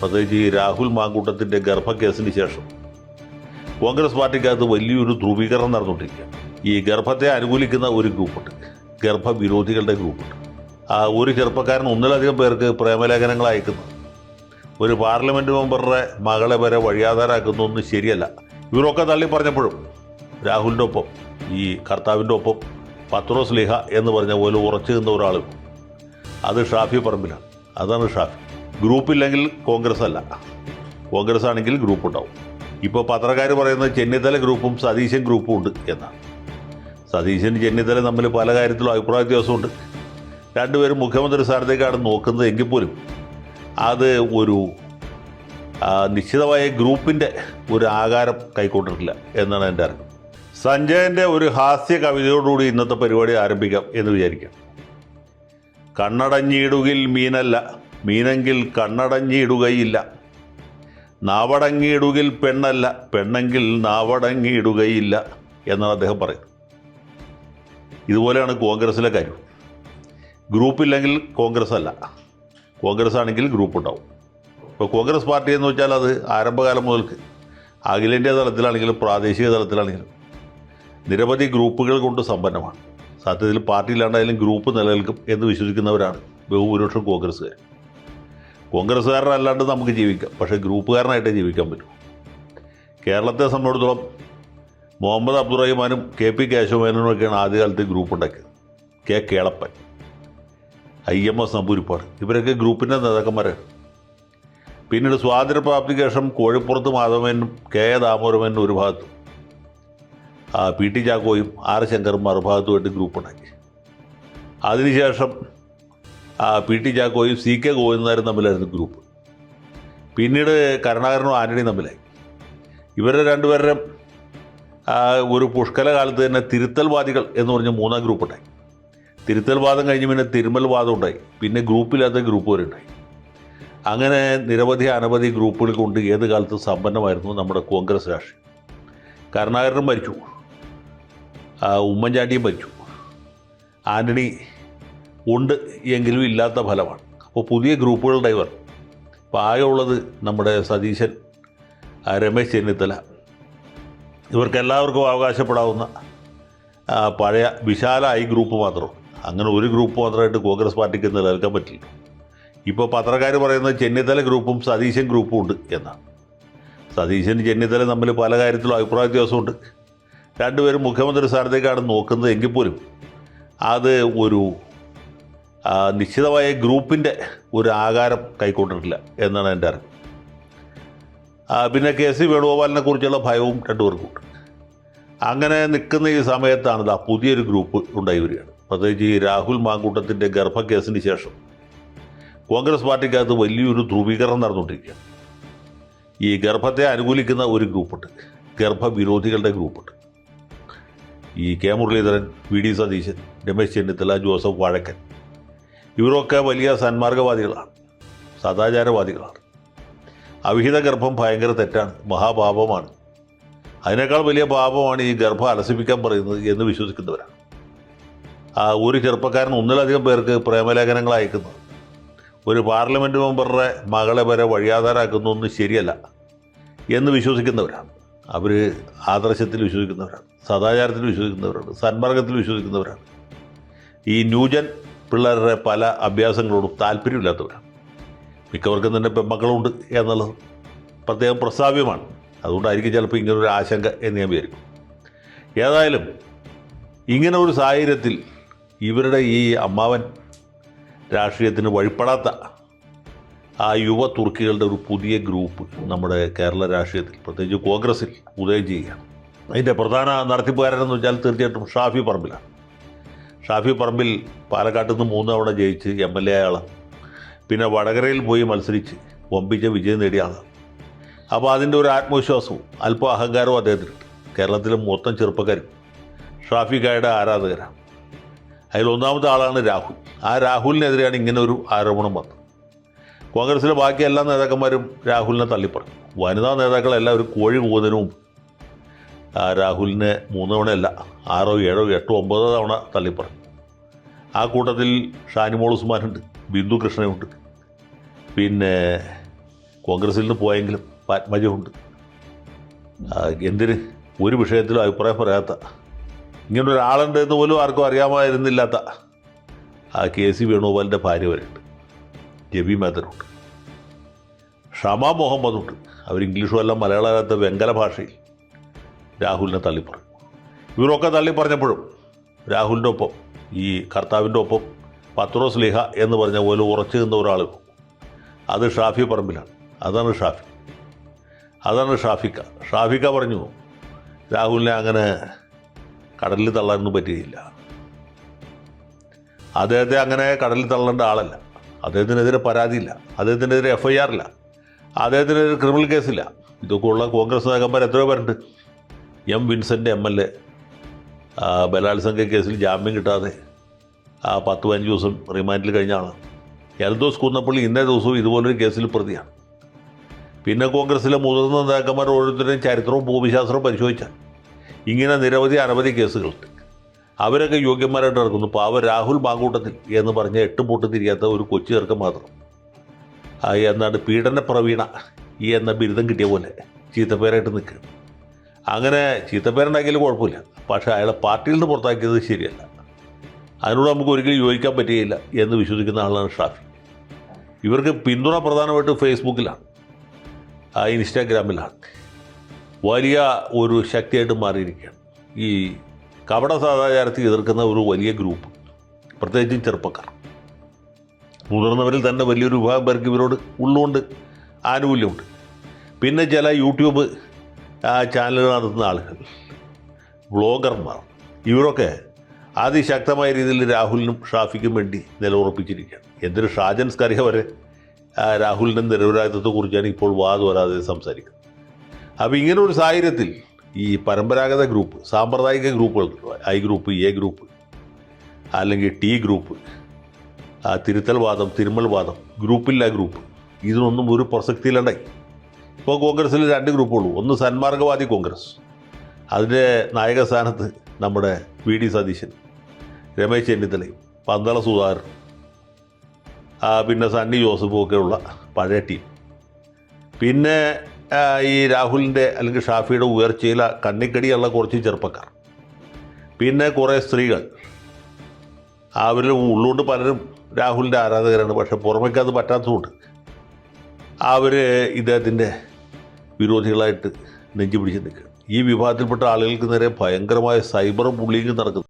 പ്രത്യേകിച്ച് ഈ രാഹുൽ മാങ്കൂട്ടത്തിന്റെ ഗർഭക്കേസിന് ശേഷം കോൺഗ്രസ് പാർട്ടിക്കകത്ത് വലിയൊരു ധ്രുവീകരണം നടന്നുകൊണ്ടിരിക്കുക. ഈ ഗർഭത്തെ അനുകൂലിക്കുന്ന ഒരു ഗ്രൂപ്പുണ്ട്. ഗർഭവിരോധികളുടെ ഗ്രൂപ്പുണ്ട്. ആ ഒരു ചെറുപ്പക്കാരൻ ഒന്നിലധികം പേർക്ക് പ്രേമലേഖനങ്ങൾ അയക്കുന്നു. ഒരു പാർലമെന്റ് മെമ്പറുടെ മകളെ വരെ വഴിയാധാരാക്കുന്നതൊന്നും ശരിയല്ല. ഇവരൊക്കെ തള്ളി പറഞ്ഞപ്പോഴും രാഹുലിന്റെ ഒപ്പം ഈ കർത്താവിന്റെ ഒപ്പം പത്രോസ് ലിഹ എന്ന് പറഞ്ഞ പോലെ ഉറച്ചു നിന്ന ഒരാളും. അത് ഷാഫി പറമ്പിലാണ്. അതാണ് ഷാഫി. ഗ്രൂപ്പില്ലെങ്കിൽ കോൺഗ്രസ് അല്ല കോൺഗ്രസ് ആണെങ്കിൽ ഗ്രൂപ്പ് ഉണ്ടാവും ഇപ്പോൾ പത്രക്കാർ പറയുന്നത് ചെന്നിത്തല ഗ്രൂപ്പും സതീശൻ ഗ്രൂപ്പും ഉണ്ട് എന്നാണ്. സതീശൻ ചെന്നിത്തല തമ്മിൽ പല കാര്യത്തിലും അഭിപ്രായ വ്യത്യാസമുണ്ട്. രണ്ടുപേരും മുഖ്യമന്ത്രി സ്ഥാനത്തേക്കാണ് നോക്കുന്നത് എങ്കിൽ പോലും അത് ഒരു നിശ്ചിതമായ ഗ്രൂപ്പിന്റെ ഒരു ആകാരം കൈക്കൊണ്ടിട്ടില്ല എന്നാണ് എന്റെ അറിവ്. സഞ്ജയന്റെ ഒരു ഹാസ്യ കവിതയോടുകൂടി ഇന്നത്തെ പരിപാടി ആരംഭിക്കാം എന്ന് വിചാരിക്കാം. കണ്ണടഞ്ഞിടുകിൽ മീനല്ല മീനെങ്കിൽ കണ്ണടഞ്ഞിടുകയില്ല നാവടങ്ങിയിടുകിൽ പെണ്ണല്ല പെണ്ണെങ്കിൽ നാവടങ്ങിയിടുകയില്ല എന്നാണ് അദ്ദേഹം പറയുന്നത്. ഇതുപോലെയാണ് കോൺഗ്രസ്സിലെ കാര്യം. ഗ്രൂപ്പില്ലെങ്കിൽ കോൺഗ്രസ് അല്ല കോൺഗ്രസ് ആണെങ്കിൽ ഗ്രൂപ്പ് ഉണ്ടാവും ഇപ്പോൾ കോൺഗ്രസ് പാർട്ടി എന്ന് വെച്ചാൽ അത് ആരംഭകാലം മുതൽക്ക്. അഖിലേന്ത്യാ തലത്തിലാണെങ്കിലും പ്രാദേശിക തലത്തിലാണെങ്കിലും നിരവധി ഗ്രൂപ്പുകൾ കൊണ്ട് സമ്പന്നമാണ്. സത്യത്തിൽ പാർട്ടിയിലാണ്ടായാലും ഗ്രൂപ്പ് നിലനിൽക്കും എന്ന് വിശ്വസിക്കുന്നവരാണ് ബഹുഭൂരിപക്ഷം കോൺഗ്രസ്സുകാർ. കോൺഗ്രസ്സുകാരനല്ലാണ്ട് നമുക്ക് ജീവിക്കാം. പക്ഷേ ഗ്രൂപ്പുകാരനായിട്ടേ ജീവിക്കാൻ പറ്റൂ. കേരളത്തെ സംബന്ധിച്ചിടത്തോളം മുഹമ്മദ് അബ്ദുറഹിമാനും കെ പി കേശവമേനോനും ഒക്കെയാണ് ആദ്യകാലത്ത് ഗ്രൂപ്പ് ഉണ്ടാക്കിയത് K Kelappan I M S Namboodiripad ഇവരൊക്കെ ഗ്രൂപ്പിന്റെ നേതാക്കന്മാരാണ്. പിന്നീട് സ്വാതന്ത്ര്യപ്രാപ്തിക്ക് ശേഷം കോഴിപ്പുറത്ത് മാധവനും കെ എ ദാമോരമേനും ഒരു ഭാഗത്തും പി ടി ചാക്കോയും ആർ ശങ്കറും മറുഭാഗത്തുമായിട്ട് ഗ്രൂപ്പ് ഉണ്ടാക്കി അതിനുശേഷം പി ടി ചാക്കോയും സി കെ ഗോവിന്ദനും തമ്മിലായിരുന്നു ഗ്രൂപ്പ് പിന്നീട് കരുണാകരനും ആന്റണിയും തമ്മിലായി. ഇവരുടെ രണ്ടുപേരുടെ ഒരു പുഷ്കല കാലത്ത് തന്നെ തിരുത്തൽവാദികൾ എന്ന് പറഞ്ഞ മൂന്നാം ഗ്രൂപ്പ് ഉണ്ടായി. തിരുത്തൽവാദം കഴിഞ്ഞ് പിന്നെ തിരുമൽവാദം ഉണ്ടായി. പിന്നെ ഗ്രൂപ്പില്ലാത്ത ഗ്രൂപ്പ് വരെ ഉണ്ടായി. അങ്ങനെ നിരവധി അനവധി ഗ്രൂപ്പുകൾ കൊണ്ട് ഏത് കാലത്ത് സമ്പന്നമായിരുന്നു നമ്മുടെ കോൺഗ്രസ് രാഷ്ട്രീയം. കരുണാകരനും മരിച്ചു. ഉമ്മൻചാണ്ടിയും മരിച്ചു. ആന്റണി ഉണ്ട് എങ്കിലും ഇല്ലാത്ത ഫലമാണ്. അപ്പോൾ പുതിയ ഗ്രൂപ്പുകൾ ഡ്രൈവർ ഇപ്പോൾ ഉള്ളത് നമ്മുടെ സതീശൻ രമേശ് ചെന്നിത്തല. ഇവർക്കെല്ലാവർക്കും അവകാശപ്പെടാവുന്ന പഴയ വിശാല ഐ ഗ്രൂപ്പ് മാത്രം. അങ്ങനെ ഒരു ഗ്രൂപ്പ് മാത്രമായിട്ട് കോൺഗ്രസ് പാർട്ടിക്ക് നിലനിൽക്കാൻ പറ്റില്ല. ഇപ്പോൾ പത്രക്കാർ പറയുന്നത് ചെന്നിത്തല ഗ്രൂപ്പും സതീശൻ ഗ്രൂപ്പും ഉണ്ട് എന്നാണ്. സതീശൻ ചെന്നിത്തല തമ്മിൽ പല കാര്യത്തിലും അഭിപ്രായ വ്യത്യാസമുണ്ട്. രണ്ടുപേരും മുഖ്യമന്ത്രി സ്ഥാനത്തേക്കാണ് നോക്കുന്നത് എങ്കിൽ പോലും അത് ഒരു നിശ്ചിതമായ ഗ്രൂപ്പിന്റെ ഒരു ആകാരം കൈക്കൊണ്ടിട്ടില്ല എന്നാണ് എന്റെ അറിവ്. ആ, പിന്നെ കെ സി വേണുഗോപാലിനെ കുറിച്ചുള്ള ഭയവും രണ്ടുപേർക്കുണ്ട് അങ്ങനെ നിൽക്കുന്ന ഈ സമയത്താണ് ഇതാ പുതിയൊരു ഗ്രൂപ്പ് ഉണ്ടായി വരികയാണ്. പ്രത്യേകിച്ച് ഈ രാഹുൽ മാങ്കൂട്ടത്തിന്റെ ഗർഭക്കേസിന് ശേഷം കോൺഗ്രസ് പാർട്ടിക്കകത്ത് വലിയൊരു ധ്രുവീകരണം നടന്നുകൊണ്ടിരിക്കുകയാണ്. ഈ ഗർഭത്തെ അനുകൂലിക്കുന്ന ഒരു ഗ്രൂപ്പുണ്ട്. ഗർഭവിരോധികളുടെ ഗ്രൂപ്പുണ്ട്. ഈ K Muraleedharan V D Satheesan Ramesh Chennithala Joseph Vazhakkan ഇവരൊക്കെ വലിയ സന്മാർഗവാദികളാണ്. സദാചാരവാദികളാണ്. അവിഹിത ഗർഭം ഭയങ്കര തെറ്റാണ്. മഹാപാപമാണ്. അതിനേക്കാൾ വലിയ പാപമാണ് ഈ ഗർഭം അലസിപ്പിക്കാൻ പറയുന്നത് എന്ന് വിശ്വസിക്കുന്നവരാണ്. ആ ഒരു ചെറുപ്പക്കാരൻ ഒന്നിലധികം പേർക്ക് പ്രേമലേഖനങ്ങൾ അയക്കുന്നത് ഒരു പാർലമെന്റ് മെമ്പറുടെ മകളെ വരെ വഴിയാധാരാക്കുന്നതൊന്നും ശരിയല്ല എന്ന് വിശ്വസിക്കുന്നവരാണ്. അവർ ആദർശത്തിൽ വിശ്വസിക്കുന്നവരാണ്. സദാചാരത്തിൽ വിശ്വസിക്കുന്നവരാണ്. സന്മാർഗത്തിൽ വിശ്വസിക്കുന്നവരാണ്. ഈ ന്യൂജൻ പിള്ളേരുടെ പല അഭ്യാസങ്ങളോടും താല്പര്യമില്ലാത്തവരാണ് മിക്കവർക്കും തന്നെ പെമ്മക്കളുണ്ട് എന്നുള്ളത് പ്രത്യേകം പ്രസ്താവ്യമാണ്. അതുകൊണ്ടായിരിക്കും ചിലപ്പോൾ ഇങ്ങനൊരു ആശങ്ക എന്ന് ഞാൻ വിചാരിക്കും. ഏതായാലും ഇങ്ങനെ ഒരു സാഹചര്യത്തിൽ ഇവരുടെ ഈ അമ്മാവൻ രാഷ്ട്രീയത്തിന് വഴിപ്പെടാത്ത ആ യുവ തുർക്കികളുടെ ഒരു പുതിയ ഗ്രൂപ്പ് നമ്മുടെ കേരള രാഷ്ട്രീയത്തിൽ പ്രത്യേകിച്ച് കോൺഗ്രസിൽ ഉദയം ചെയ്യുകയാണ്. അതിന്റെ പ്രധാന നടത്തിപ്പുകാരനെന്ന് വെച്ചാൽ തീർച്ചയായിട്ടും ഷാഫി പറമ്പിലാണ്. ഷാഫി പറമ്പിൽ പാലക്കാട്ട് നിന്ന് മൂന്ന് തവണ ജയിച്ച് എം എൽ എ ആളാണ് പിന്നെ വടകരയിൽ പോയി മത്സരിച്ച് വമ്പിച്ച വിജയം നേടിയ ആളാണ് അപ്പോൾ അതിന്റെ ഒരു ആത്മവിശ്വാസവും അല്പം അഹങ്കാരവും അദ്ദേഹത്തിനുണ്ട് കേരളത്തിലെ മൊത്തം ചെറുപ്പക്കാരും ഷാഫിക്കായുടെ ആരാധകരാണ്. അതിൽ ഒന്നാമത്തെ ആളാണ് രാഹുൽ. ആ രാഹുലിനെതിരെയാണ് ഇങ്ങനെ ഒരു ആരോപണം വന്നത്. കോൺഗ്രസിലെ ബാക്കി എല്ലാ നേതാക്കന്മാരും രാഹുലിനെ തള്ളിപ്പറഞ്ഞു. വനിതാ നേതാക്കളെല്ലാം ഒരു കോഴി പോകുന്നതിന് മുമ്പ് രാഹുലിനെ മൂന്ന് തവണയല്ല ആറോ ഏഴോ എട്ടോ ഒമ്പതോ തവണ തള്ളിപ്പറഞ്ഞു. ആ കൂട്ടത്തിൽ ഷാനിമോൾ ഉസ്മാനുണ്ട് ബിന്ദു കൃഷ്ണനുണ്ട് പിന്നെ കോൺഗ്രസിൽ നിന്ന് പോയെങ്കിലും പത്മജമുണ്ട് എന്തിന്? ഒരു വിഷയത്തിലും അഭിപ്രായം പറയാത്ത ഇങ്ങനെ ഒരാളുണ്ട് എന്ന് പോലും ആർക്കും അറിയാമായിരുന്നില്ലാത്ത ആ കെ സി വേണുഗോപാലിന്റെ ഭാര്യ വരെയുണ്ട്. ജബി മേത്തനുണ്ട്. ഷമ മുഹമ്മദുണ്ട്. അവർ ഇംഗ്ലീഷും എല്ലാം മലയാളം അല്ലാത്ത വെങ്കല ഭാഷയിൽ രാഹുലിനെ തള്ളിപ്പറഞ്ഞു ഇവരൊക്കെ തള്ളിപ്പറഞ്ഞപ്പോഴും രാഹുലിന്റെ ഒപ്പം ഈ കർത്താവിന്റെ ഒപ്പം പത്രോസ് ലിഹ എന്ന് പറഞ്ഞ പോലെ ഉറച്ചു നിന്ന ഒരാൾ അത് ഷാഫി പറമ്പിലാണ്. അതാണ് ഷാഫി. അതാണ് ഷാഫിക്ക. ഷാഫിക്ക പറഞ്ഞു രാഹുലിനെ അങ്ങനെ കടലിൽ തള്ളാനൊന്നും പറ്റുകയില്ല അദ്ദേഹത്തെ അങ്ങനെ കടലിൽ തള്ളേണ്ട ആളല്ല. അദ്ദേഹത്തിനെതിരെ പരാതിയില്ല. അദ്ദേഹത്തിനെതിരെ എഫ് ഐ ആർ ഇല്ല. അദ്ദേഹത്തിനെതിരെ ക്രിമിനൽ കേസില്ല. ഇതൊക്കെ ഉള്ള കോൺഗ്രസ് നേതാക്കന്മാർ എത്രയോ പേരുണ്ട്. M Vincent M L A. ബലാത്സംഗ കേസിൽ ജാമ്യം കിട്ടാതെ ആ പത്ത് പതിനഞ്ച് ദിവസം റിമാൻഡിൽ കഴിഞ്ഞാണ്. എൽദോസ് കുന്നപ്പള്ളി ഇന്നേ ദിവസവും ഇതുപോലൊരു കേസിൽ പ്രതിയാണ്. പിന്നെ കോൺഗ്രസിലെ മുതിർന്ന നേതാക്കന്മാർ ഓരോരുത്തരുടെയും ചരിത്രവും ഭൂമിശാസ്ത്രവും പരിശോധിച്ചാൽ ഇങ്ങനെ നിരവധി അനവധി കേസുകളുണ്ട്. അവരൊക്കെ യോഗ്യന്മാരായിട്ട് നടക്കുന്നു. പാവ രാഹുൽ മാങ്കൂട്ടത്തിൽ എന്ന് പറഞ്ഞ എട്ടും പൊട്ടും തിരിയാത്ത ഒരു കൊച്ചു ചേർക്ക് മാത്രം. എന്നാണ് പീഡന പ്രവീണ ഈ എന്ന ബിരുദം കിട്ടിയ പോലെ ചീത്തപ്പേരായിട്ട് നിൽക്കുക അങ്ങനെ ചീത്തപ്പേരുണ്ടാക്കിയാലും കുഴപ്പമില്ല. പക്ഷേ അയാളെ പാർട്ടിയിൽ നിന്ന് പുറത്താക്കിയത് ശരിയല്ല. അതിനോട് നമുക്ക് ഒരിക്കലും യോജിക്കാൻ പറ്റുകയില്ല എന്ന് വിശ്വസിക്കുന്ന ആളാണ് ഷാഫി. ഇവർക്ക് പിന്തുണ പ്രധാനമായിട്ട് ഫേസ്ബുക്കിലാണ്. ഇൻസ്റ്റാഗ്രാമിലാണ്. വലിയ ഒരു ശക്തിയായിട്ട് മാറിയിരിക്കുകയാണ്. ഈ കപട സദാചാരത്തെ എതിർക്കുന്ന ഒരു വലിയ ഗ്രൂപ്പ് പ്രത്യേകിച്ചും ചെറുപ്പക്കാർ. മുതിർന്നവരിൽ തന്നെ വലിയൊരു വിഭാഗം പേർക്ക് ഇവരോട് ഉള്ളുകൊണ്ട് ആനുകൂല്യമുണ്ട്. പിന്നെ ചില യൂട്യൂബ് ചാനലുകൾ നടത്തുന്ന ആളുകൾ. വ്ളോഗർമാർ. ഇവരൊക്കെ അതിശക്തമായ രീതിയിൽ രാഹുലിനും ഷാഫിക്കും വേണ്ടി നിലയുറപ്പിച്ചിരിക്കുകയാണ്. എന്തൊരു ഷാജൻ സ്കറിയ വരെ രാഹുലിന്റെ നിരപരാധിത്വത്തെക്കുറിച്ചാണ് ഇപ്പോൾ വാദം വരാതെ സംസാരിക്കുന്നത്. അപ്പോൾ ഇങ്ങനെ ഒരു സാഹചര്യത്തിൽ ഈ പരമ്പരാഗത ഗ്രൂപ്പ് സാമ്പ്രദായിക ഗ്രൂപ്പുകൾ ഐ ഗ്രൂപ്പ് എ ഗ്രൂപ്പ് അല്ലെങ്കിൽ ടി ഗ്രൂപ്പ് തിരുത്തൽ വാദം തിരുമൽ വാദം ഗ്രൂപ്പില്ല ഗ്രൂപ്പ് ഇതിനൊന്നും ഒരു പ്രസക്തിയിലുണ്ടായി ഇപ്പോൾ കോൺഗ്രസ്സിൽ രണ്ട് ഗ്രൂപ്പുള്ളൂ. ഒന്ന് സന്മാർഗവാദി കോൺഗ്രസ് അതിന്റെ നായക സ്ഥാനത്ത് നമ്മുടെ വി ഡി സതീശൻ രമേശ് ചെന്നിത്തലയും പന്തള സുധാകരൻ പിന്നെ സണ്ണി ജോസഫും ഒക്കെയുള്ള പഴയ ടീം. പിന്നെ ഈ രാഹുലിന്റെ അല്ലെങ്കിൽ ഷാഫിയുടെ ഉയർച്ചയിൽ കണ്ണിക്കടിയുള്ള കുറച്ച് ചെറുപ്പക്കാർ. പിന്നെ കുറേ സ്ത്രീകൾ. അവരിൽ ഉള്ളുകൊണ്ട് പലരും രാഹുലിന്റെ ആരാധകരാണ്. പക്ഷെ പുറമേക്ക് അത് പറ്റാത്തതുകൊണ്ട് അവർ ഇദ്ദേഹത്തിന്റെ വിരോധികളായിട്ട് നെഞ്ചു പിടിച്ച് നിൽക്കുക ഈ വിഭാഗത്തിൽപ്പെട്ട ആളുകൾക്ക് നേരെ ഭയങ്കരമായ സൈബർ ബുള്ളിങ് നടക്കുന്നു.